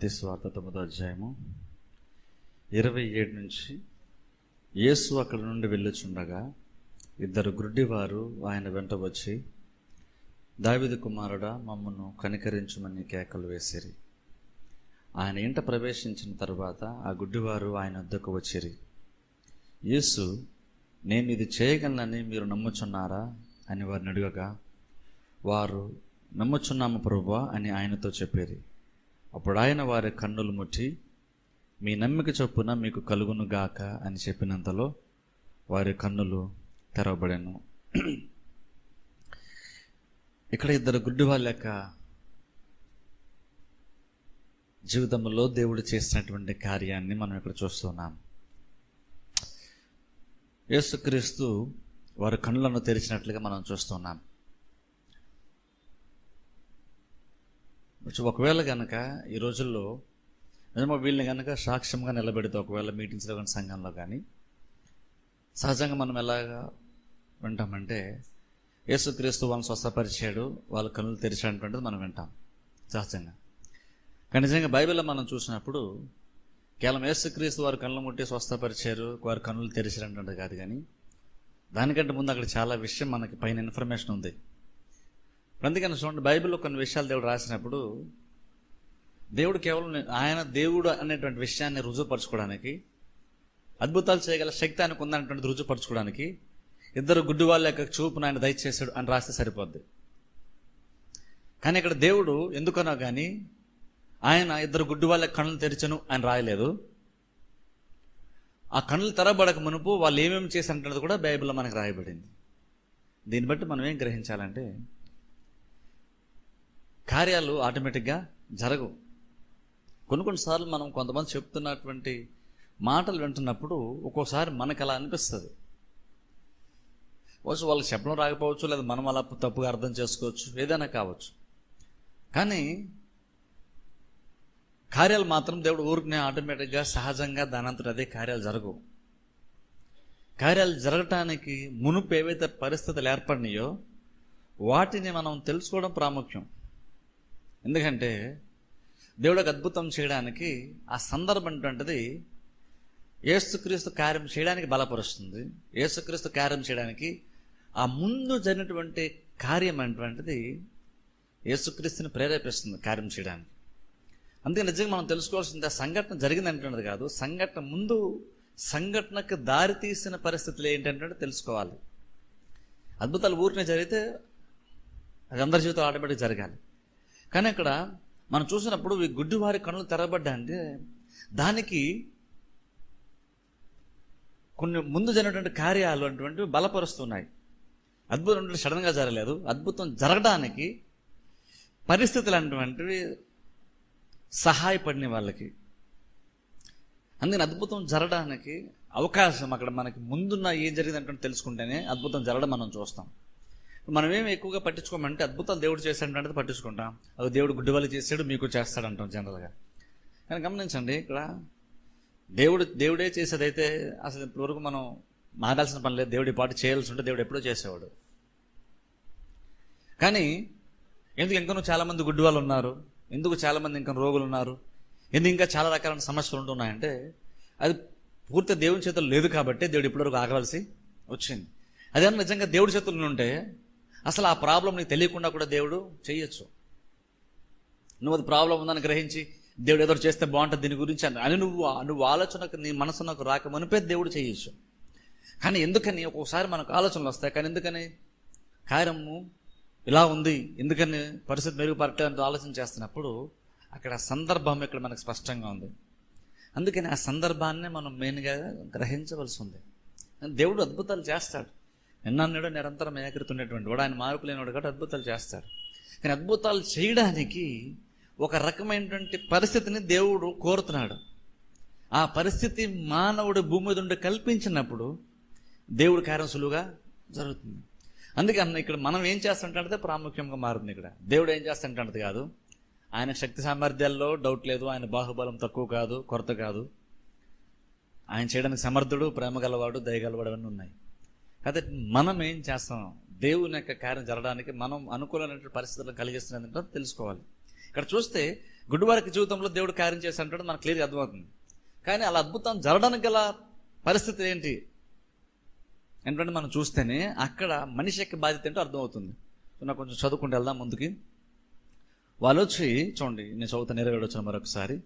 మత్తి స్వార్థ తొమ్మిదో అధ్యాయము ఇరవై ఏడు నుంచి యేసు అక్కడి నుండి వెళ్ళుచుండగా ఇద్దరు గుడ్డివారు ఆయన వెంట వచ్చి దావిద కుమారుడా మమ్మను కనికరించమని కేకలు వేసిరి. ఆయన ఇంట ప్రవేశించిన తర్వాత ఆ గుడ్డివారు ఆయన వద్దకు వచ్చిరి యేసు నేను ఇది చేయగలనని మీరు నమ్ముచున్నారా? అని వారిని అడగగా వారు నమ్ముచున్నాము ప్రభువా అని ఆయనతో చెప్పేది అప్పుడు ఆయన వారి కన్నులు ముట్టి మీ నమ్మిక చొప్పున మీకు కలుగును గాక అని చెప్పినంతలో వారి కన్నులు తెరవబడాను. ఇక్కడ ఇద్దరు గుడ్డి వాళ్ళ యొక్క జీవితంలో దేవుడు చేసినటువంటి కార్యాన్ని మనం ఇక్కడ చూస్తున్నాం. యేసుక్రీస్తు వారి కన్నులను తెరిచినట్లుగా మనం చూస్తున్నాం. ఒకవేళ కనుక ఈ రోజుల్లో నిజమా వీళ్ళని కనుక సాక్ష్యంగా నిలబెడితే ఒకవేళ మీటింగ్స్లో కానీ సంఘంలో కానీ సహజంగా మనం ఎలాగా వింటామంటే యేసుక్రీస్తు వాళ్ళని స్వస్థపరిచాడు వాళ్ళ కన్నులు తెరిచినటువంటిది మనం వింటాం సహజంగా. కానీ నిజంగా బైబిల్లో మనం చూసినప్పుడు కేవలం యేసుక్రీస్తు వారి కళ్ళు ముట్టి స్వస్థపరిచారు వారి కన్నులు తెరిచినటువంటి కాదు కానీ దానికంటే ముందు అక్కడ చాలా విషయం మనకి పైన ఇన్ఫర్మేషన్ ఉంది. అందుకని చూడండి బైబిల్లో కొన్ని విషయాలు దేవుడు రాసినప్పుడు దేవుడు కేవలం ఆయన దేవుడు అనేటువంటి విషయాన్ని రుజువుపరచుకోవడానికి అద్భుతాలు చేయగల శక్తి ఆయనకు ఉందనేటువంటి రుజువుపరచుకోవడానికి ఇద్దరు గుడ్డు వాళ్ళ యొక్క చూపును ఆయన దయచేశాడు అని రాస్తే సరిపోద్ది. కానీ ఇక్కడ దేవుడు ఎందుకనో కానీ ఆయన ఇద్దరు గుడ్డు వాళ్ళ కళ్ళు తెరిచను అని రాయలేదు. ఆ కళ్ళు తెరబడక మునుపు వాళ్ళు ఏమేమి చేశారంటున్నది కూడా బైబిల్లో మనకు రాయబడింది. దీన్ని బట్టి మనం ఏం గ్రహించాలంటే కార్యాలు ఆటోమేటిక్గా జరగవు. కొన్ని కొన్నిసార్లు మనం కొంతమంది చెప్తున్నటువంటి మాటలు వింటున్నప్పుడు ఒక్కోసారి మనకు అలా అనిపిస్తుందివచ్చు వాళ్ళకి చెప్పడం రాకపోవచ్చు లేదా మనం అలా తప్పుగా అర్థం చేసుకోవచ్చు ఏదైనా కావచ్చు. కానీ కార్యాలు మాత్రం దేవుడు ఊరికనే ఆటోమేటిక్గా సహజంగా దానంతట అదే కార్యాలు జరగవు. కార్యాలు జరగటానికి మునుపు ఏవైతే పరిస్థితులు ఏర్పడినాయో వాటిని మనం తెలుసుకోవడం ప్రాముఖ్యం. ఎందుకంటే దేవుడికి అద్భుతం చేయడానికి ఆ సందర్భం అటువంటిది ఏసుక్రీస్తు కార్యం చేయడానికి బలపరుస్తుంది. ఏసుక్రీస్తు కార్యం చేయడానికి ఆ ముందు జరిగినటువంటి కార్యం అటువంటిది యేసుక్రీస్తుని ప్రేరేపిస్తుంది కార్యం చేయడానికి. అందుకే నిజంగా మనం తెలుసుకోవాల్సింది ఆ సంఘటన జరిగింది అంటున్నది కాదు. సంఘటన ముందు సంఘటనకు దారి తీసిన పరిస్థితులు ఏంటంటే తెలుసుకోవాలి. అద్భుతాలు ఊరినే జరిగితే అది అందరి జీవితం ఆటోమేటిక్ జరగాలి. కానీ అక్కడ మనం చూసినప్పుడు ఈ గుడ్డివారి కనులు తెరబడ్డా అంటే దానికి కొన్ని ముందు జరిగినటువంటి కార్యాలు అటువంటివి బలపరుస్తున్నాయి. అద్భుతం అంటే సడన్గా జరగలేదు. అద్భుతం జరగడానికి పరిస్థితులు అటువంటివి సహాయపడిన వాళ్ళకి. అందుకని అద్భుతం జరగడానికి అవకాశం అక్కడ మనకి ముందున్న ఏం జరిగిందంటే తెలుసుకుంటేనే అద్భుతం జరగడం మనం చూస్తాం. మనం ఏమి ఎక్కువగా పట్టించుకోమంటే అద్భుతాలు దేవుడు చేశాడంటే పట్టించుకుంటాం. అది దేవుడు గుడ్డివాళ్ళు చేశాడు మీకు చేస్తాడంటాం జనరల్గా కానీ గమనించండి ఇక్కడ దేవుడు దేవుడే చేసేదైతే అసలు ఇప్పటివరకు మనం మారాల్సిన పని లేదు. దేవుడి పాటు చేయాల్సి ఉంటే దేవుడు ఎప్పుడో చేసేవాడు. కానీ ఎందుకు ఇంకనూ చాలామంది గుడ్డి వాళ్ళు ఉన్నారు? ఎందుకు చాలామంది ఇంకా రోగులు ఉన్నారు? ఎందుకు ఇంకా చాలా రకాలైన సమస్యలు ఉంటున్నాయంటే అది పూర్తి దేవుని చేతులు లేదు కాబట్టి దేవుడు ఇప్పటివరకు ఆగవలసి వచ్చింది. అదే నిజంగా దేవుడి చేతుల్లో ఉంటే అసలు ఆ ప్రాబ్లం నీకు తెలియకుండా కూడా దేవుడు చేయొచ్చు. నువ్వు అది ప్రాబ్లం ఉందని గ్రహించి దేవుడు ఏదో చేస్తే బాగుంటుంది దీని గురించి అని అని నువ్వు నువ్వు ఆలోచనకు నీ మనసు నాకు రాకమనిపే దేవుడు చేయొచ్చు. కానీ ఎందుకని ఒక్కొక్కసారి మనకు ఆలోచనలు వస్తాయి. కానీ ఎందుకని? కార్యము ఇలా ఉంది. ఎందుకని పరిస్థితి మెరుగుపరచడానికి ఆలోచన చేస్తున్నప్పుడు అక్కడ సందర్భం ఇక్కడ మనకు స్పష్టంగా ఉంది. అందుకని ఆ సందర్భాన్ని మనం మెయిన్గా గ్రహించవలసి ఉంది. దేవుడు అద్భుతాలు చేస్తాడు. నిన్నన్నాడు నిరంతరం ఏకృతున్నటువంటి వాడు. ఆయన మార్పు లేనివాడు కాబట్టి అద్భుతాలు చేస్తాడు. కానీ అద్భుతాలు చేయడానికి ఒక రకమైనటువంటి పరిస్థితిని దేవుడు కోరుతున్నాడు. ఆ పరిస్థితి మానవుడు భూమి మీద ఉండి కల్పించినప్పుడు దేవుడు కార్యం సులువుగా జరుగుతుంది. అందుకే అన్న ఇక్కడ మనం ఏం చేస్తుంటే ప్రాముఖ్యంగా మారుతుంది ఇక్కడ. దేవుడు ఏం చేస్తుంటే కాదు. ఆయన శక్తి సామర్థ్యాల్లో డౌట్ లేదు. ఆయన బాహుబలం తక్కువ కాదు కొరత కాదు. ఆయన చేయడానికి సమర్థుడు ప్రేమ గలవాడు దయగలవాడు అని ఉన్నాయి. కాబట్టి మనం ఏం చేస్తాం? దేవుని యొక్క కార్యం జరగడానికి మనం అనుకూలమైనటువంటి పరిస్థితులను కలిగిస్తున్నది తెలుసుకోవాలి. ఇక్కడ చూస్తే గుడ్డివారికి జీవితంలో దేవుడు కార్యం చేసి అంటాడు మనకు క్లియర్గా అర్థమవుతుంది. కానీ అలా అద్భుతం జరగడానికి గల పరిస్థితి ఏంటి? ఏంటంటే మనం చూస్తేనే అక్కడ మనిషి యొక్క బాధ్యత ఏంటో అర్థమవుతుంది. నాకు కొంచెం చదువుకుంటూ వెళ్దాం ముందుకి. వాళ్ళు వచ్చి చూడండి నేను చదువుతా నెరవేరొచ్చిన మరొకసారి.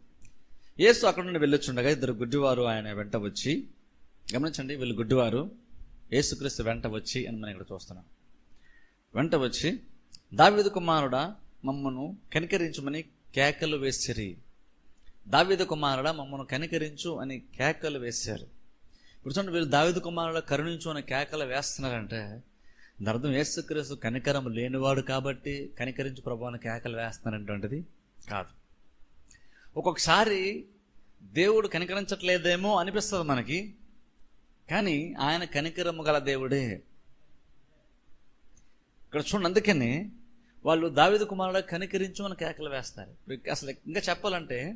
యేసు అక్కడ నుండి వెళ్ళొచ్చుండగా ఇద్దరు గుడ్డివారు ఆయన వెంట వచ్చి గమనించండి వీళ్ళు గుడ్డివారు. యేసుక్రీస్తు వెంట వచ్చి అని మనం ఇక్కడ చూస్తున్నాం. వెంట వచ్చి దావిద కుమారుడా మమ్మను కనికరించమని కేకలు వేసిరి. దావిద కుమారుడా మమ్మను కనికరించు అని కేకలు వేశారు. ఇప్పుడు చూడండి వీళ్ళు దావిద కుమారుడు కరుణించు అని కేకలు వేస్తున్నారంటే దాని అర్థం యేసుక్రీస్తు కనికరం లేనివాడు కాబట్టి కనికరించు ప్రభు అని కేకలు వేస్తున్నారంటువంటిది కాదు. ఒక్కొక్కసారి దేవుడు కనికరించట్లేదేమో అనిపిస్తుంది మనకి కానీ ఆయన కనికరము గల దేవుడే. ఇక్కడ చూడండి అందుకని వాళ్ళు దావిద కుమారుడు కనికరించు మన కేకలు వేస్తారు. అసలు ఇంకా చెప్పాలంటే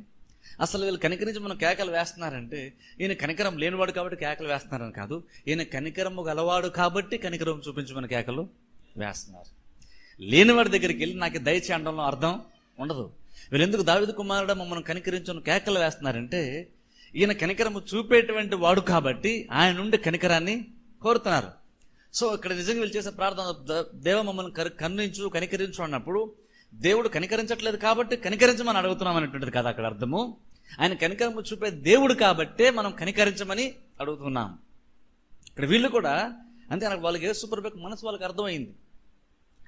అసలు వీళ్ళు కనికరించి మనం కేకలు వేస్తున్నారంటే ఈయన కనికరం లేనివాడు కాబట్టి కేకలు వేస్తున్నారని కాదు ఈయన కనికరము గలవాడు కాబట్టి కనికరం చూపించి మన కేకలు వేస్తున్నారు. లేనివాడి దగ్గరికి వెళ్ళి నాకు దయచేయడంలో అర్థం ఉండదు. వీళ్ళెందుకు దావిద కుమారుడు మమ్మల్ని కనికరించుని కేకలు వేస్తున్నారంటే ఈయన కనికరము చూపేటువంటి వాడు కాబట్టి ఆయన నుండి కనికరాన్ని కోరుతున్నారు. సో ఇక్కడ నిజంగా వీళ్ళు చేసే ప్రార్థన ద- దేవ మమ్మల్ని కరు- కరుణించు కనికరించు అన్నప్పుడు దేవుడు కనికరించట్లేదు కాబట్టి కనికరించమని అడుగుతున్నాం అనేటువంటిది కదా అక్కడ అర్థము. ఆయన కనికరము చూపే దేవుడు కాబట్టే మనం కనికరించమని అడుగుతున్నాం. ఇక్కడ వీళ్ళు కూడా అంతే నాకు వాళ్ళకి ఏ సూపర్ మనసు వాళ్ళకి అర్థమైంది.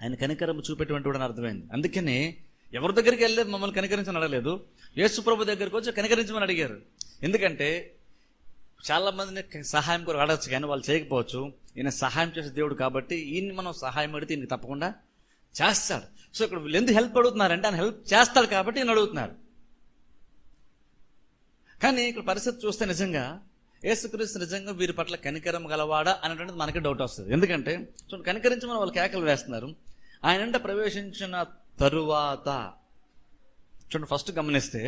ఆయన కనికరము చూపేటువంటి వాడు అర్థమైంది. అందుకని ఎవరి దగ్గరికి వెళ్ళలేదు మమ్మల్ని కనికరించని అడగలేదు యేసుప్రభు దగ్గరికి వచ్చి కనికరించమని అడిగారు. ఎందుకంటే చాలా మందిని సహాయం కొరకు అడగచ్చు కానీ వాళ్ళు చేయకపోవచ్చు. ఈయన సహాయం చేసే దేవుడు కాబట్టి ఈయన్ని మనం సహాయం అడిగితే ఈయనకి తప్పకుండా చేస్తాడు. సో ఇక్కడ వీళ్ళు ఎందుకు హెల్ప్ అడుగుతున్నారంటే ఆయన హెల్ప్ చేస్తాడు కాబట్టి ఈయన అడుగుతున్నారు. కానీ ఇక్కడ పరిస్థితి చూస్తే నిజంగా యేసుక్రీస్తు నిజంగా వీరి పట్ల కనికరం గలవాడా అనేటువంటిది మనకి డౌట్ వస్తుంది. ఎందుకంటే చూడండి కనికరించమని వాళ్ళు కేకలు వేస్తున్నారు. ఆయన ప్రవేశించిన తరువాత. చూడండి ఫస్ట్ గమనిస్తే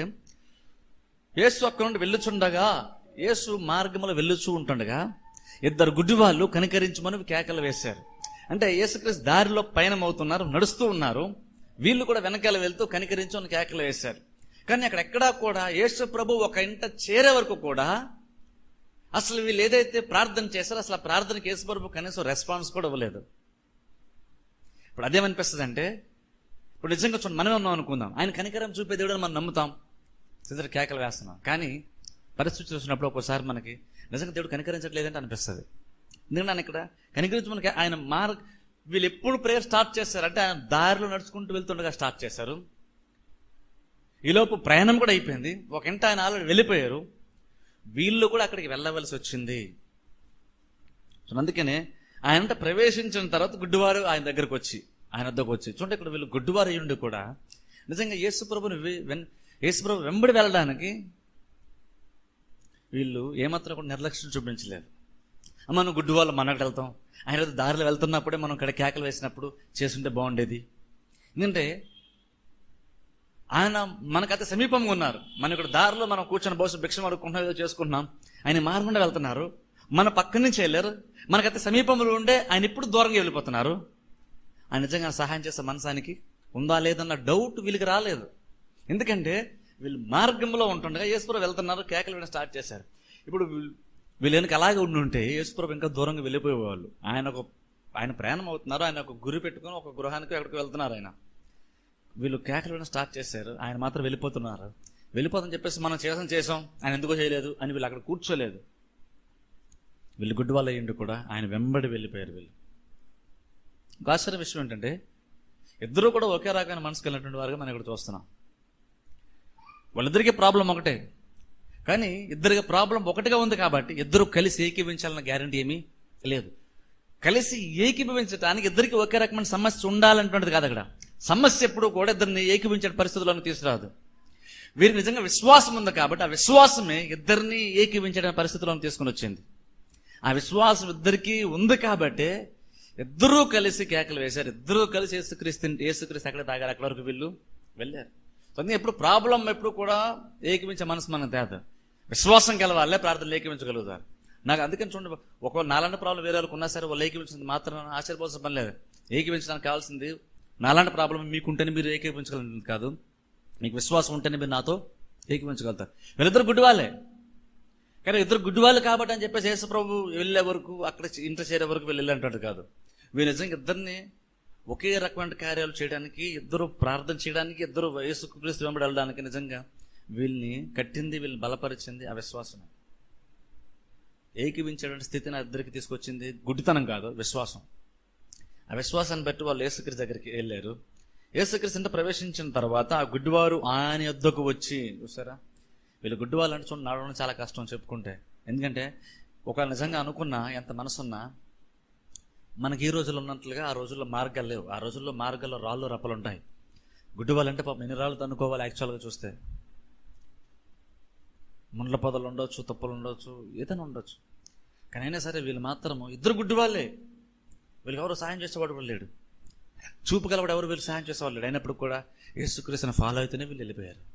యేసు అక్కడ నుండి వెళ్ళుచుండగా యేసు మార్గంలో వెళ్ళుచూ ఉంటుండగా ఇద్దరు గుడ్డివాళ్ళు కనికరించమని కేకలు వేశారు. అంటే యేసుక్రీస్తు దారిలో పయనం అవుతున్నారు నడుస్తూ ఉన్నారు. వీళ్ళు కూడా వెనకాల వెళ్తూ కనికరించమని కేకలు వేశారు. కానీ అక్కడ ఎక్కడా కూడా యేసు ప్రభు ఒక ఇంట చేరే వరకు కూడా అసలు వీళ్ళు ఏదైతే ప్రార్థన చేశారో అసలు ఆ ప్రార్థనకి యేసు ప్రభు కనీసం రెస్పాన్స్ కూడా ఇవ్వలేదు. ఇప్పుడు అదేమనిపిస్తుంది అంటే ఇప్పుడు నిజంగా చూడండి మనమే ఉన్నాం అనుకుందాం. ఆయన కనికరం చూపే దేవుడు మనం నమ్ముతాం. సిద్ధర్ కేకలు వేస్తున్నాం. కానీ పరిస్థితి చూసినప్పుడు ఒక్కోసారి మనకి నిజంగా దేవుడు కనికరించట్లేదంటే అనిపిస్తుంది. ఎందుకంటే ఇక్కడ కనికరించి మనకి ఆయన మార్గ వీళ్ళు ఎప్పుడు ప్రేయర్ స్టార్ట్ చేశారు అంటే ఆయన దారిలో నడుచుకుంటూ వెళ్తుండగా స్టార్ట్ చేశారు. ఈలోపు ప్రయాణం కూడా అయిపోయింది. ఒక ఇంట ఆయన ఆల్రెడీ వెళ్ళిపోయారు. వీళ్ళు కూడా అక్కడికి వెళ్ళవలసి వచ్చింది. సో అందుకనే ఆయన ప్రవేశించిన తర్వాత గుడ్డివారు ఆయన దగ్గరకు వచ్చి ఆయన వద్దకు వచ్చి చూడండి ఇక్కడ వీళ్ళు గుడ్డివారు అయ్యుండి కూడా నిజంగా యేసుప్రభుని యేసుప్రభు వెంబడి వెళ్ళడానికి వీళ్ళు ఏమాత్రం కూడా నిర్లక్ష్యం చూపించలేదు. మనం గుడ్డు వాళ్ళు మనకు వెళ్తాం. ఆయన దారిలో వెళ్తున్నప్పుడే మనం ఇక్కడ కేకలు వేసినప్పుడు చేస్తుంటే బాగుండేది. ఎందుకంటే ఆయన మనకైతే సమీపంగా ఉన్నారు. మన ఇక్కడ దారిలో మనం కూర్చొని బహుశా భిక్షం అడుగుకుంటున్నాం ఏదో చేసుకుంటున్నాం. ఆయన మారకుండా వెళ్తున్నారు. మన పక్క నుంచి వెళ్ళారు. మనకైతే సమీపంలో ఉండే ఆయన ఇప్పుడు దూరంగా వెళ్ళిపోతున్నారు. ఆయన నిజంగా సహాయం చేసే మనసానికి ఉందా లేదన్న డౌట్ వీళ్ళకి రాలేదు. ఎందుకంటే వీళ్ళు మార్గంలో ఉంటుండగా యేసుప్రభు వెళ్తున్నారు కేకలు వినడం స్టార్ట్ చేశారు. ఇప్పుడు వీళ్ళు- వెనక అలాగే ఉండి ఉంటే యేసుప్రభు ఇంకా దూరంగా వెళ్ళిపోయేవాళ్ళు. ఆయన ఒక ఆయన ప్రయాణం అవుతున్నారు ఆయన ఒక గురి పెట్టుకొని ఒక గృహానికి ఎక్కడికి వెళ్తున్నారు ఆయన. వీళ్ళు కేకలు వినడం స్టార్ట్ చేశారు ఆయన మాత్రం వెళ్ళిపోతున్నారు. వెళ్ళిపోతుందని చెప్పేసి మనం చేసాం చేసాం ఆయన ఎందుకో చేయలేదు అని వీళ్ళు అక్కడ కూర్చోలేదు. వీళ్ళు గుడ్డి వాళ్ళు అయ్యిండు కూడా ఆయన వెంబడి వెళ్ళిపోయారు వీళ్ళు. ఆశ్చర్య విషయం ఏంటంటే ఇద్దరూ కూడా ఒకే రకమైన మనసుకు వెళ్ళినటువంటి వారుగా మనం ఇక్కడ చూస్తున్నాం. వాళ్ళిద్దరికీ ప్రాబ్లం ఒకటే. కానీ ఇద్దరికి ప్రాబ్లం ఒకటిగా ఉంది కాబట్టి ఇద్దరు కలిసి ఏకీభవించాలన్న గ్యారంటీ ఏమీ లేదు. కలిసి ఏకీభవించడానికి ఇద్దరికి ఒకే రకమైన సమస్య ఉండాలంటున్నది కాదు అక్కడ. సమస్య ఎప్పుడు కూడా ఇద్దరిని ఏకీభించే పరిస్థితుల్లోకి తీసుకురాదు. వీరి నిజంగా విశ్వాసం ఉంది కాబట్టి ఆ విశ్వాసమే ఇద్దరిని ఏకీభించే పరిస్థితుల్లో తీసుకుని వచ్చింది. ఆ విశ్వాసం ఇద్దరికీ ఉంది కాబట్టి ఇద్దరూ కలిసి కేకలు వేశారు. ఇద్దరూ కలిసి యేసుక్రీస్తు యేసుక్రీస్తు అక్కడ తాగారు? అక్కడ వరకు వీళ్ళు వెళ్ళారు. అందుకే ఎప్పుడు ప్రాబ్లం ఎప్పుడు కూడా ఏకమించే మనసు మనకు తేద. విశ్వాసం కలవాలే ప్రార్థనలు ఏకమించగలుగుతారు నాకు అందుకని చూడండి ఒక నాలాంటి ప్రాబ్లం వేరే వాళ్ళకు ఉన్నా సరే వాళ్ళు ఏకీపించింది మాత్రం ఆశ్చర్యపోవాల్సిన పని లేదు. ఏకమించడానికి కావాల్సింది నాలాంటి ప్రాబ్లం మీకుంటేనే మీరు ఏకీపించగలిగింది కాదు. మీకు విశ్వాసం ఉంటేనే మీరు నాతో ఏకీపించగలుగుతారు వీళ్ళిద్దరు గుడ్డివాళ్ళే. కానీ ఇద్దరు గుడ్డివాళ్ళు కాబట్టి అని చెప్పేసి యేసుప్రభు వెళ్ళే వరకు అక్కడ ఇంటర్ చేరే వరకు వీళ్ళు వెళ్ళంటాడు కాదు. వీళ్ళు నిజంగా ఇద్దరిని ఒకే రకమైన కార్యాలు చేయడానికి ఇద్దరు ప్రార్థన చేయడానికి ఇద్దరు వయసు వెంబడి వెళ్ళడానికి నిజంగా వీళ్ళని కట్టింది వీళ్ళని బలపరిచింది ఆ ఏకీవించేటువంటి స్థితిని ఇద్దరికి తీసుకొచ్చింది గుడ్డితనం కాదు విశ్వాసం. ఆ విశ్వాసాన్ని బట్టి వాళ్ళు యేసుక్రీస్తు దగ్గరికి వెళ్ళారు. యేసుక్రీస్తు ఇంట ప్రవేశించిన తర్వాత ఆ గుడ్డివారు ఆయన యొద్దకు వచ్చి చూసారా? వీళ్ళు గుడ్డివాళ్ళు వాళ్ళని చూడండి నడవడం చాలా కష్టం చెప్పుకుంటే. ఎందుకంటే ఒక నిజంగా అనుకున్నా ఎంత మనసున్నా మనకి ఈ రోజుల్లో ఉన్నట్లుగా ఆ రోజుల్లో మార్గాలు లేవు. ఆ రోజుల్లో మార్గాల్లో రాళ్ళు రప్పలు ఉంటాయి. గుడ్డు వాళ్ళంటే పాపం ఎన్ని రాళ్ళు తన్నుకోవాలి యాక్చువల్గా చూస్తే? ముండ్ల పొదలు ఉండొచ్చు తప్పులు ఉండొచ్చు ఏదైనా ఉండొచ్చు. కానీ అయినా సరే వీళ్ళు మాత్రము ఇద్దరు గుడ్డు వాళ్ళే. వీళ్ళకి ఎవరు సాయం చేసేవాడు కూడా లేడు. చూపు కలవాడు ఎవరు వీళ్ళు సాయం చేసేవాళ్ళు లేడు. అయినప్పుడు కూడా యేసుక్రీస్తుని ఫాలో అయితేనే వీళ్ళు వెళ్ళిపోయారు.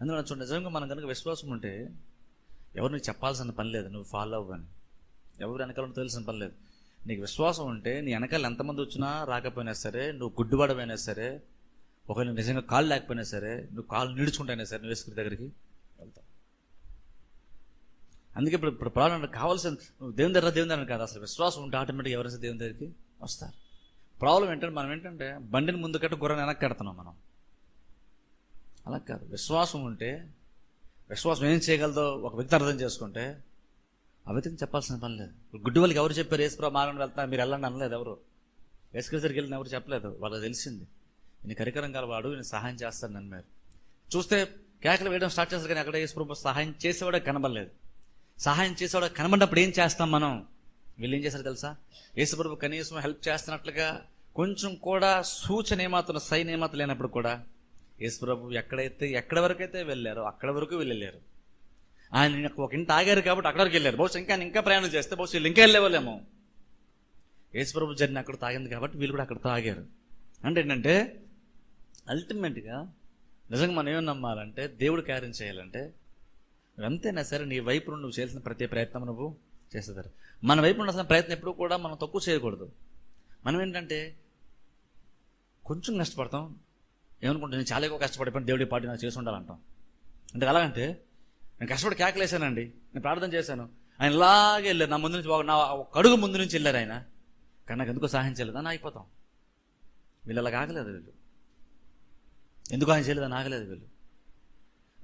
అందువల్ల చూడండి నిజంగా మనం కనుక విశ్వాసం ఉంటే ఎవరు నీకు చెప్పాల్సిన పని లేదు నువ్వు ఫాలో అవ్వని ఎవరు వెనకాల తెలిసిన పని లేదు. నీకు విశ్వాసం ఉంటే నీ వెనకాల ఎంతమంది వచ్చినా రాకపోయినా సరే నువ్వు గుడ్డివాడమైనా సరే ఒకవేళ నిజంగా కాళ్ళు లేకపోయినా సరే నువ్వు కాళ్ళు నిడుచుకుంటైనా సరే నువ్వు వేసుకుని దగ్గరికి వెళ్తావు. అందుకే ఇప్పుడు ఇప్పుడు ప్రాబ్లం అంటే కావాల్సిన నువ్వు దేవుని దగ్గర దేవుని దగ్గర కాదు అసలు విశ్వాసం ఉంటే ఆటోమేటిక్గా ఎవరైనా దేవుని దగ్గరికి వస్తారు. ప్రాబ్లం ఏంటంటే మనం ఏంటంటే బండిని ముందు కట్ట గుర్రం వెనక్కి కడుతున్నాం మనం. అలా కాదు. విశ్వాసం ఉంటే విశ్వాసం ఏం చేయగలదో ఒక వ్యక్తి అర్థం చేసుకుంటే ఆ వ్యక్తిని చెప్పాల్సిన పని లేదు. గుడ్డి వాళ్ళకి ఎవరు చెప్పారు ఏసుప్రా మార్గం వెళ్తా మీరు వెళ్ళండి అనలేదు ఎవరు. వేసుకేసరికి వెళ్ళిన ఎవరు చెప్పలేదు వాళ్ళకి తెలిసింది. నేను కరికరం గలవాడు నేను సహాయం చేస్తాను నమ్మారు చూస్తే కేకలు వేయడం స్టార్ట్ చేస్తారు కానీ అక్కడ యేసుప్రభు సహాయం చేసేవాడే కనబడలేదు. సహాయం చేసేవాడు కనబడినప్పుడు ఏం చేస్తాం మనం? వీళ్ళు ఏం చేశారు తెలుసా? యేసుప్రభు కనీసం హెల్ప్ చేస్తున్నట్లుగా కొంచెం కూడా సూచన ఏమాత్రం సైన్ ఏమాత్రం లేనప్పుడు కూడా యేసుప్రభు ఎక్కడైతే ఎక్కడి వరకైతే వెళ్ళారో అక్కడ వరకు వెళ్ళలేరు. ఆయన ఒక ఇంటి ఆగారు కాబట్టి అక్కడ వరకు వెళ్ళారు. బహుశా ఇంకా ఇంకా ప్రయాణం చేస్తే బహుశా వీళ్ళు ఇంకా వెళ్ళేవాళ్ళేమో యేసుప్రభు జర్నీ అక్కడ తాగింది కాబట్టి వీళ్ళు కూడా అక్కడ తాగారు. అంటే ఏంటంటే అల్టిమేట్గా నిజంగా మనం ఏమని నమ్మాలంటే దేవుడు కార్యం చేయాలంటే ఎంతైనా సరే నీ వైపు నుండి నువ్వు చేయాల్సిన ప్రతి ప్రయత్నం నువ్వు చేస్తారు మన వైపు నుండి ప్రయత్నం ఎప్పుడు కూడా మనం తక్కువ చేయకూడదు. మనం ఏంటంటే కొంచెం కష్టపడతాం ఏమనుకుంటా నేను చాలా ఎక్కువ కష్టపడిపోయిన దేవుడి పాటి నాకు చేసి ఉండాలంటాం. అంటే ఎలాగంటే నేను కష్టపడి కేకలేసానండి. నేను ప్రార్థన చేశాను. ఆయన ఇలాగే వెళ్ళారు. నా ముందు నుంచి నా ఒక అడుగు ముందు నుంచి వెళ్ళారు ఆయన. కానీ నాకు ఎందుకో సహాయం చేయలేదు. అని అయిపోతాం వీళ్ళు అలా ఆగలేదు వీళ్ళు. ఎందుకు ఆయన చేయలేదు ఆగలేదు వీళ్ళు.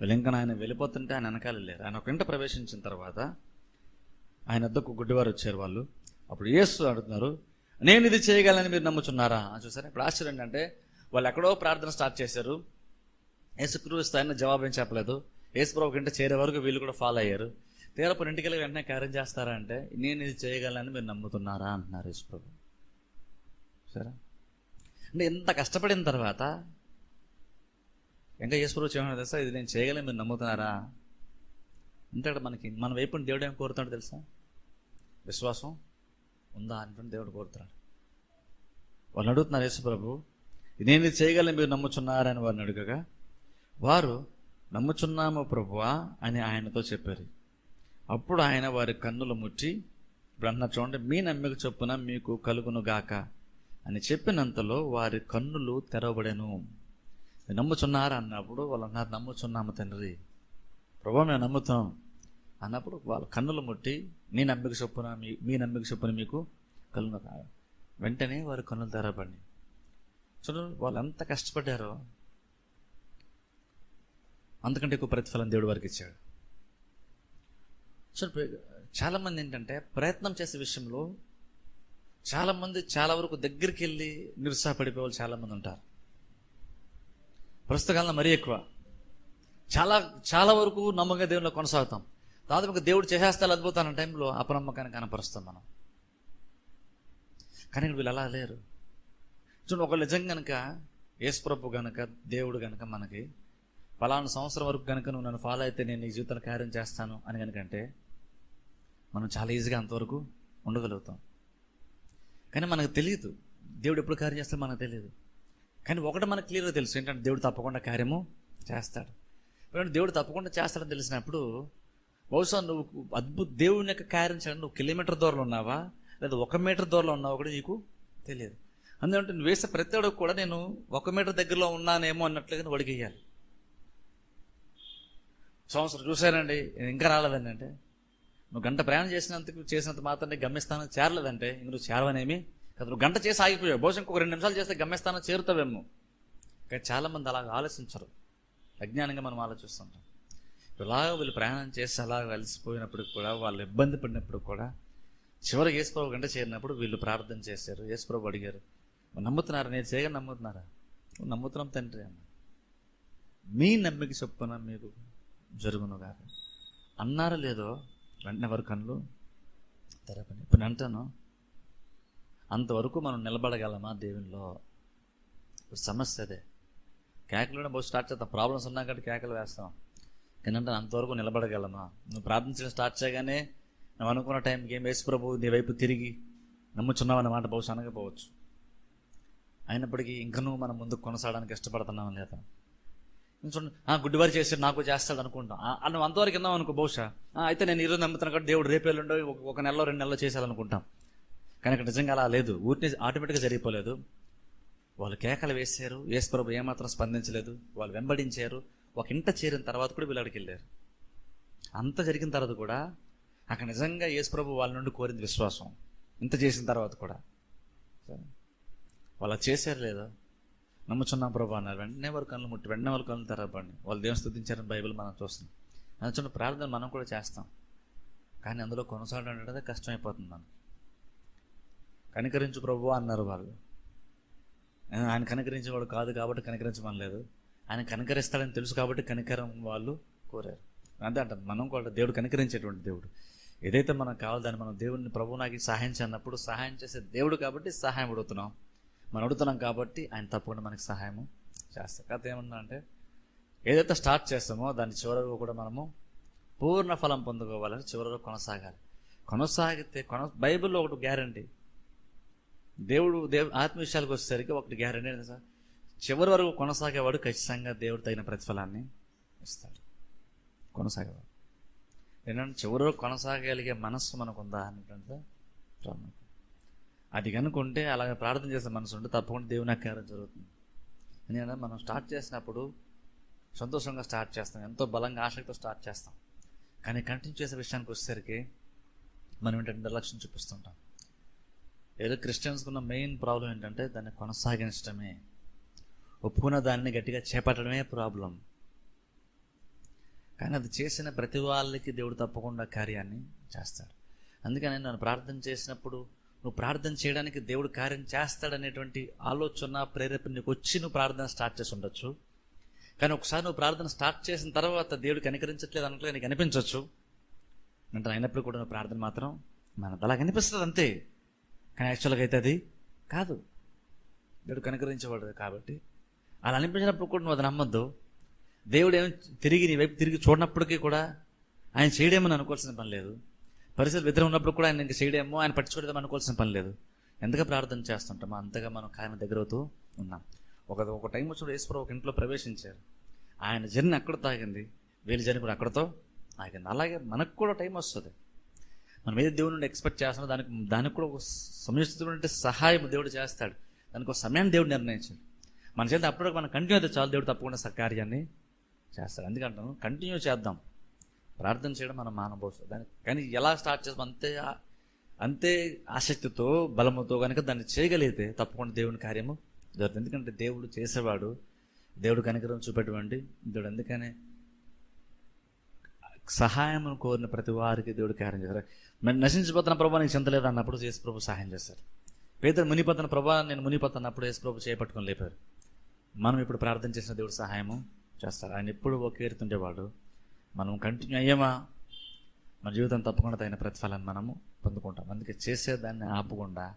వీళ్ళు ఇంకా ఆయన వెళ్ళిపోతుంటే ఆయన వెనకాల వెళ్ళారు. ఆయన ఒక ఇంట ప్రవేశించిన తర్వాత ఆయన వద్దకు గుడ్డివారు వచ్చారు వాళ్ళు. అప్పుడు ఏసు అడుగుతున్నారు నేను ఇది చేయగలని మీరు నమ్ముచున్నారా? చూసారా ఇప్పుడు ఆశ్చర్యం అంటే వాళ్ళు ఎక్కడో ప్రార్థన స్టార్ట్ చేశారు. యేసుక్రీస్తు ఆయన జవాబు ఏం చెప్పలేదు. యేసుప్రభు కంటే చేరే వరకు వీళ్ళు కూడా ఫాలో అయ్యారు. తీరపు ఇంటికి వెళ్ళి వెంటనే కార్యం చేస్తారా అంటే నేను ఇది చేయగలనని మీరు నమ్ముతున్నారా అంటున్నారు యేసుప్రభు సరే? అంటే ఇంత కష్టపడిన తర్వాత ఇంకా యేసుప్రభు చేయమని తెలుసా? ఇది నేను చేయగలని మీరు నమ్ముతున్నారా? అంటే మనకి మన వైపు దేవుడు ఏం కోరుతాడు తెలుసా? విశ్వాసం ఉందా అని దేవుడు కోరుతున్నాడు. వాళ్ళు అడుగుతున్నారు యేసుప్రభు నేను చేయగలను మీరు నమ్ముచున్నారని వారిని అడుగగా వారు నమ్ముచున్నాము ప్రభువా అని ఆయనతో చెప్పారు. అప్పుడు ఆయన వారి కన్నులు ముట్టి ఇప్పుడు అన్న చూడండి మీ నమ్మిక చొప్పున మీకు కలుగును గాక అని చెప్పినంతలో వారి కన్నులు తెరవబడెను. నమ్ముచున్నారా? అన్నప్పుడు వాళ్ళు అన్నారు నమ్ముచున్నాము తండ్రి. ప్రభు మేము నమ్ముతాం. అన్నప్పుడు వాళ్ళ కన్నులు ముట్టి నీ నమ్మిక చొప్పున మీ మీ నమ్మిక చొప్పున మీకు కలుగును వెంటనే వారి కన్నులు తెరబడినాయి చూడు వాళ్ళు ఎంత కష్టపడ్డారో. అంతకంటే ఎక్కువ ప్రతిఫలం దేవుడు వారికి ఇచ్చాడు. సో చాలా మంది ఏంటంటే ప్రయత్నం చేసే విషయంలో చాలామంది చాలా వరకు దగ్గరికి వెళ్ళి నిరుత్సాహపడిపోయే వాళ్ళు చాలామంది ఉంటారు. ప్రస్తుత కాలంలో మరీ ఎక్కువ. చాలా చాలా వరకు నమ్మకంగా దేవునిలో కొనసాగుతాం. దాదాపు దేవుడు చేసేస్తాలు అద్భుతాన టైంలో అపనమ్మకాన్ని కనపరుస్తాం మనం. కానీ వీళ్ళు అలా లేరు. చూడండి ఒక నిజం కనుక యేసుప్రభు గనక దేవుడు గనక మనకి ఫలానా సంవత్సరం వరకు కనుక నువ్వు నన్ను ఫాలో అయితే నేను నీ జీవితంలో కార్యం చేస్తాను అని కనుకంటే మనం చాలా ఈజీగా అంతవరకు ఉండగలుగుతాం. కానీ మనకు తెలియదు. దేవుడు ఎప్పుడు కార్యం చేస్తాడో మనకు తెలియదు. కానీ ఒకటి మనకు క్లియర్గా తెలుసు. ఏంటంటే దేవుడు తప్పకుండా కార్యము చేస్తాడు. ఎందుకంటే దేవుడు తప్పకుండా చేస్తాడని తెలిసినప్పుడు బహుశా నువ్వు అద్భుత దేవుని యొక్క కార్యం చేయడం నువ్వు కిలోమీటర్ దూరంలో ఉన్నావా? లేదా ఒక మీటర్ దూరంలో ఉన్నావా కూడా నీకు తెలియదు. అందుకంటే నువ్వు వేసే ప్రతి అడుగు కూడా నేను ఒక మీటర్ దగ్గరలో ఉన్నానేమో అన్నట్లుగా వడిగేయాలి సంవత్సరం చూశానండి ఇంకా రాలేదండి అంటే. నువ్వు గంట ప్రయాణం చేసినందుకు చేసినంత మాత్రమే గమ్యస్థానం చేరలేదంటే ఇంక నువ్వు చేరవనేమి కదా. నువ్వు గంట చేసి ఆగిపోయావు. బహుశా ఇంకొక రెండు నిమిషాలు చేస్తే గమ్యస్థానం చేరుతావేమో. కానీ చాలామంది అలాగ ఆలోచించరు. అజ్ఞానంగా మనం ఆలోచిస్తుంటాం ఇలాగ వీళ్ళు ప్రయాణం చేసి అలాగ కలిసిపోయినప్పుడు కూడా వాళ్ళు ఇబ్బంది పడినప్పుడు కూడా చివరికి యేసుప్రభు గంట చేరినప్పుడు వీళ్ళు ప్రార్థన చేశారు. యేసుప్రభు అడిగారు నమ్ముతున్నారా నేను చేయగా నమ్ముతున్నారా? నమ్ముతున్నాం తండ్రి అన్న. మీ నమ్మిక చొప్పున మీరు జరుగును కాదు అన్నారా లేదో వెంటనే వరకు కళ్ళు తెరపని ఇప్పుడు అంటాను అంతవరకు మనం నిలబడగలమా దేవునిలో? ఇప్పుడు సమస్య అదే. కేకలు బహు స్టార్ట్ చేస్తాం ప్రాబ్లమ్స్ ఉన్నా కాబట్టి కేకలు వేస్తాం. కానీ అంటే అంతవరకు నిలబడగలమా? నువ్వు ప్రార్థించడం స్టార్ట్ చేయగానే నువ్వు అనుకున్న టైంకి ఏం వేసు ప్రభు నీ వైపు తిరిగి నమ్ముచున్నావు అన్నమాట బహుశా అనకపోవచ్చు అయినప్పటికీ ఇంకనూ మనం ముందుకు కొనసాగడానికి ఇష్టపడుతున్నాం లేదా చూడండి ఆ గుడ్డివారు చేసాడు నాకు చేస్తాడు అనుకుంటాం. నువ్వు అంతవరకు విన్నావు అనుకో బహుశా. అయితే నేను ఈరోజు నమ్ముతాను కాబట్టి దేవుడు రేపు ఎల్లుండో ఒక- ఒక నెలలో రెండు నెలలో చేసేయాలనుకుంటాం కానీ ఇక్కడ నిజంగా అలా లేదు. ఊరిని ఆటోమేటిక్గా జరిగిపోలేదు. వాళ్ళు కేకలు వేశారు. యేసుప్రభు ఏమాత్రం స్పందించలేదు. వాళ్ళు వెంబడించారు. ఒక ఇంట చేరిన తర్వాత కూడా వీళ్ళు వెళ్ళారు. అంత జరిగిన తర్వాత కూడా అక్కడ నిజంగా యేసుప్రభు వాళ్ళ నుండి కోరింది విశ్వాసం. ఇంత చేసిన తర్వాత కూడా. సరే. వాళ్ళు చేశారు లేదా? నమ్ముచున్నాం ప్రభు అన్నారు. వెంటనే వారు కళ్ళు ముట్టి వెంటనే వాళ్ళు కళ్ళు తెరపండి వాళ్ళు దేవుని స్థుతించారని బైబిల్ మనం చూస్తున్నాం. అందుచున్న ప్రార్థన మనం కూడా చేస్తాం. కానీ అందులో కొనసాగడం అనేది కష్టమైపోతుంది మనకి. కనికరించు ప్రభు అన్నారు వాళ్ళు. ఆయన కనికరించేవాడు కాదు కాబట్టి కనికరించమనలేదు. ఆయన కనికరిస్తాడని తెలుసు కాబట్టి కనికరం వాళ్ళు కోరారు. అంతే అంటారు మనం కూడా దేవుడు కనికరించేటువంటి దేవుడు. ఏదైతే మనకు కావాలి దాన్ని మనం దేవుడిని ప్రభు నాకు సహాయం చేయనప్పుడు సహాయం చేసే దేవుడు కాబట్టి సహాయం అడుగుతున్నాం. మనం అడుగుతున్నాం కాబట్టి ఆయన తప్పకుండా మనకి సహాయము చేస్తారు. కథ ఏమన్నా అంటే ఏదైతే స్టార్ట్ చేస్తామో దాని చివరకు కూడా మనము పూర్ణ ఫలం పొందుకోవాలని చివరిలో కొనసాగాలి. కొనసాగితే కొన బైబిల్లో ఒకటి గ్యారంటీ. దేవుడు దేవు ఆత్మ విషయాలకు వచ్చేసరికి ఒకటి గ్యారంటీ ఏంటి సార్? చివరి వరకు కొనసాగేవాడు ఖచ్చితంగా దేవుడు తగిన ప్రతిఫలాన్ని ఇస్తాడు. కొనసాగేవాడు. ఏంటంటే చివరి వరకు కొనసాగగలిగే మనస్సు మనకు ఉందా అనేటువంటి ప్రాబ్లం అది కనుకుంటే అలాగే ప్రార్థన చేసే మనసు ఉంటే తప్పకుండా దేవుని కార్యం జరుగుతుంది. ఎందుకంటే మనం స్టార్ట్ చేసినప్పుడు సంతోషంగా స్టార్ట్ చేస్తాం ఎంతో బలంగా ఆసక్తితో స్టార్ట్ చేస్తాం. కానీ కంటిన్యూ చేసే విషయానికి వచ్చేసరికి మనం ఏంటంటే నిర్లక్ష్యం చూపిస్తుంటాం. ఏదో క్రిస్టియన్స్కి ఉన్న మెయిన్ ప్రాబ్లం ఏంటంటే దాన్ని కొనసాగించడమే. ఒప్పుకున్న దాన్ని గట్టిగా చేపట్టడమే ప్రాబ్లం. కానీ అది చేసిన ప్రతి వాళ్ళకి దేవుడు తప్పకుండా కార్యాన్ని చేస్తాడు. అందుకని నేను ప్రార్థన చేసినప్పుడు నువ్వు ప్రార్థన చేయడానికి దేవుడు కార్యం చేస్తాడనేటువంటి ఆలోచన ప్రేరేపణ నీకు వచ్చి నువ్వు ప్రార్థన స్టార్ట్ చేసి ఉండొచ్చు. కానీ ఒకసారి నువ్వు ప్రార్థన స్టార్ట్ చేసిన తర్వాత దేవుడు కనికరించట్లేదు అన్నట్లుగా నీకు అనిపించవచ్చు అంటే అయినప్పుడు కూడా నువ్వు ప్రార్థన మాత్రం మనకు అలా కనిపిస్తుంది అంతే. కానీ యాక్చువల్గా అయితే అది కాదు. దేవుడు కనికరించేవాడు కాబట్టి. అలా అనిపించినప్పుడు కూడా నువ్వు అది నమ్మద్దు. దేవుడు ఏమి తిరిగి నీ వైపు తిరిగి చూడనప్పటికీ కూడా ఆయన చేయడేమని అనుకోవాల్సిన పని లేదు. పరిస్థితి వ్యతిరేకం ఉన్నప్పుడు కూడా ఆయన ఇంకా చేయడేమో ఆయన పట్టించుకోవడం అనుకోవాల్సిన పని లేదు. ఎంతగా ప్రార్థన చేస్తుంటామో అంతగా మనం కాయన దగ్గర అవుతూ ఉన్నాం. ఒక ఒక టైం వచ్చినప్పుడు ఈశ్వరు ఒక ఇంట్లో ప్రవేశించారు. ఆయన జర్నీ అక్కడ తాగింది? వీళ్ళ జర్నీ కూడా అక్కడతో ఆగింది. అలాగే మనకు కూడా టైం వస్తుంది. మనం ఏది దేవుడి నుండి ఎక్స్పెక్ట్ చేస్తున్నాం దానికి దానికి కూడా ఒక సముచితమైన సహాయం దేవుడు చేస్తాడు. దానికి ఒక సమయాన్ని దేవుడు నిర్ణయించాడు. మన చేత అప్పటికి మనం కంటిన్యూ అయితే చాలు దేవుడు తప్పకుండా సకార్యాన్ని చేస్తాడు. అందుకంటాను కంటిన్యూ చేద్దాం. ప్రార్థన చేయడం మనం మానబోసు దాన్ని కానీ ఎలా స్టార్ట్ చేస్తాం? అంతే అంతే ఆసక్తితో బలముతో కనుక దాన్ని చేయగలిగితే తప్పకుండా దేవుని కార్యము జరుగుతుంది. ఎందుకంటే దేవుడు చేసేవాడు దేవుడు కనికరం చూపెటువంటి దేవుడు. అందుకనే సహాయం కోరిన ప్రతి వారికి దేవుడు కార్యం చేశారు మరి నశించిపోతున్న ప్రభావ నీకు చింత లేదు అన్నప్పుడు యేసు ప్రభు సహాయం చేశారు పేదలు మునిపోతున్న ప్రభావ నేను మునిపోతున్నప్పుడు యేసు ప్రభు చేపట్టుకొని లేపారు. మనం ఇప్పుడు ప్రార్థన చేసిన దేవుడు సహాయము చేస్తారు. ఆయన ఎప్పుడు ఒకే ఎడుతుండేవాడు మనం కంటిన్యూ అయ్యామా? మన జీవితం తప్పకుండా తగిన ప్రతిఫలాన్ని మనము పొందుకుంటాం. అందుకే చేసేదాన్ని ఆపకుండా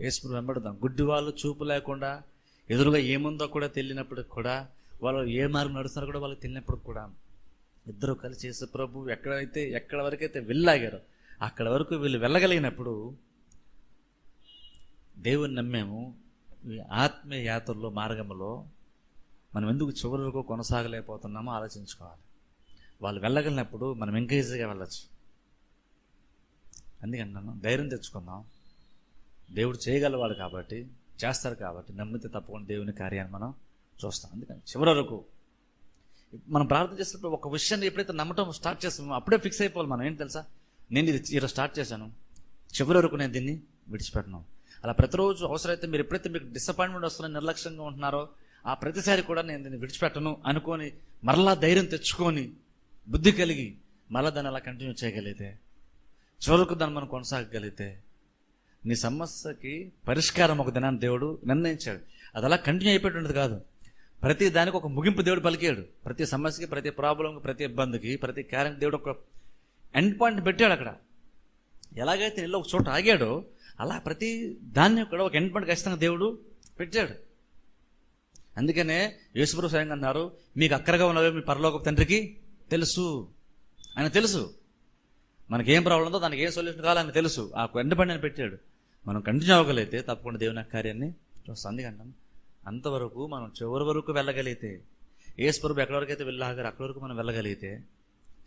యేసు వెంబడదాం గుడ్డి వాళ్ళు చూపు లేకుండా ఎదురుగా ఏముందో కూడా తెలియనప్పుడు కూడా వాళ్ళు ఏ మార్గం నడుస్తున్నారో కూడా వాళ్ళకి తెలియనప్పుడు కూడా ఇద్దరు కలిసి చేసే ప్రభు ఎక్కడైతే ఎక్కడ వరకైతే వెళ్ళాగారో అక్కడ వరకు వీళ్ళు వెళ్ళగలిగినప్పుడు దేవుని నమ్మేము. ఈ ఆత్మీయ యాత్రలో మార్గంలో మనం ఎందుకు చివరి వరకు కొనసాగలేకపోతున్నామో ఆలోచించుకోవాలి. వాళ్ళు వెళ్ళగలిగినప్పుడు మనం ఎంకరేజ్గా వెళ్ళచ్చు. అందుకని ధైర్యం తెచ్చుకుందాం. దేవుడు చేయగలవాడు కాబట్టి చేస్తారు కాబట్టి నమ్మితే తప్పకుండా దేవుని కార్యాన్ని మనం చూస్తాం. అందుకని చివరి వరకు మనం ప్రార్థన చేసినప్పుడు ఒక విషయాన్ని ఎప్పుడైతే నమ్మటం స్టార్ట్ చేస్తామో అప్పుడే ఫిక్స్ అయిపోవాలి మనం. ఏంటి తెలుసా? నేను ఇది ఈరోజు స్టార్ట్ చేశాను. చివరి వరకు నేను దీన్ని విడిచిపెట్టను. అలా ప్రతిరోజు అవసరమైతే మీరు ఎప్పుడైతే మీకు డిసప్పాయింట్మెంట్ వస్తున్నా నిర్లక్ష్యంగా ఉంటున్నారో ఆ ప్రతిసారి కూడా నేను దీన్ని విడిచిపెట్టను అనుకొని మరలా ధైర్యం తెచ్చుకొని బుద్ధి కలిగి మళ్ళీ దాన్ని అలా కంటిన్యూ చేయగలిగితే చివరకు దాన్ని మనం కొనసాగగలిగితే నీ సమస్యకి పరిష్కారం ఒక దినాన్ని దేవుడు నిర్ణయించాడు. అది అలా కంటిన్యూ అయిపోయినది కాదు. ప్రతి దానికి ఒక ముగింపు దేవుడు పలికాడు. ప్రతి సమస్యకి ప్రతి ప్రాబ్లంకి ప్రతి ఇబ్బందికి ప్రతి క్యారెంట్ దేవుడు ఒక ఎండ్ పాయింట్ పెట్టాడు అక్కడ. ఎలాగైతే ఇల్లు ఒక చోట ఆగాడో అలా ప్రతి దాన్ని కూడా ఒక ఎండ్ పాయింట్ ఖచ్చితంగా దేవుడు పెట్టాడు. అందుకనే యేసుప్రభు స్వయంగా అన్నారు మీకు అక్కరగా ఉన్నవే మీ పరలోక తండ్రికి తెలుసు. ఆయన తెలుసు. మనకి ఏం ప్రాబ్లం ఉందో దానికి ఏం సొల్యూషన్ కావాలో ఆయన తెలుసు. ఆ ఎండ్ ఆయన పెట్టాడు. మనం కంటిన్యూ అవ్వగలిగితే తప్పకుండా దేవుని కార్యాన్ని చూస్తాం. అందుకంటాం అంతవరకు మనం చివరి వరకు వెళ్ళగలిగితే ఏ స్వరూపు ఎక్కడి వరకు అయితే వెళ్ళాగారు అక్కడి వరకు మనం వెళ్ళగలిగితే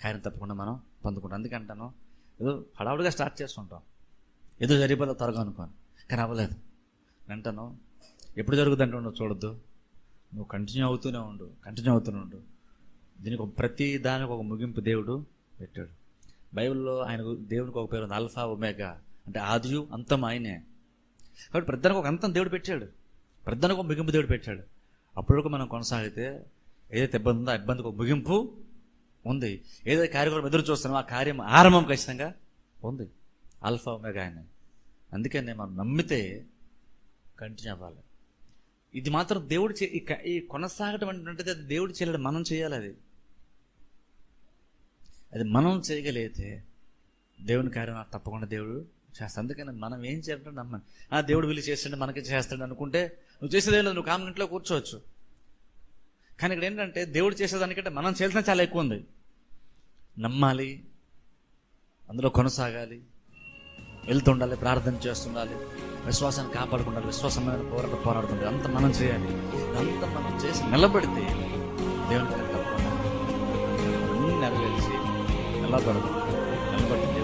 కార్యం తప్పకుండా మనం పొందుకుంటాం. అందుకంటాను ఏదో హడావుడిగా స్టార్ట్ చేస్తుంటాం ఏదో జరిగిపోతే త్వరగా అనుకోను కానీ అవ్వలేదు. వెంటను ఎప్పుడు జరుగుతుందంటే ఉండవు చూడొద్దు. నువ్వు కంటిన్యూ అవుతూనే ఉండు కంటిన్యూ అవుతూనే ఉండు. దీనికి ఒక ప్రతి దానికి ఒక ముగింపు దేవుడు పెట్టాడు. బైబిల్లో ఆయన దేవునికి ఒక పేరు ఉంది అల్ఫా ఒమేగా. అంటే ఆదియు అంతం ఆయనే. కాబట్టి ప్రధానికి ఒక అంతం దేవుడు పెట్టాడు. ప్రధానికి ఒక ముగింపు దేవుడు పెట్టాడు. అప్పటివరకు మనం కొనసాగితే ఏదైతే ఇబ్బంది ఉందో ఆ ఇబ్బందికి ఒక ముగింపు ఉంది. ఏదైతే కార్యక్రమం ఎదురు చూస్తున్నామో ఆ కార్యం ఆరంభం ఖచ్చితంగా ఉంది. అల్ఫా ఒమేగా ఆయన. అందుకనే మనం నమ్మితే కంటిన్యూ అవ్వాలి. ఇది మాత్రం దేవుడు చే ఈ ఈ కొనసాగటం అంటే అది దేవుడు చేయలేడు మనం చేయాలి అది. అది మనం చేయగలిగితే దేవుని కార్యం తప్పకుండా దేవుడు చేస్తాడు. అందుకని మనం ఏం చేయాలంటే నమ్మని. ఆ దేవుడు వీళ్ళు చేస్తాడు మనకి చేస్తాడు అనుకుంటే నువ్వు చేసేదే లేదు నువ్వు కామన్ కూర్చోవచ్చు. కానీ ఇక్కడ ఏంటంటే దేవుడు చేసేదానికంటే మనం చేసిన చాలా ఎక్కువ ఉంది. నమ్మాలి అందులో కొనసాగాలి వెళ్తుండాలి ప్రార్థన చేస్తుండాలి విశ్వాసాన్ని కాపాడుకుండాలి విశ్వాసమైన పోరాట పోరాడుతుంది అంత మనం చేయాలి. అంత మనం చేసి నిలబడితే దేవుని తప్పకుండా అన్నీ నెరవేర్చి నిలబడదు నిలబడితే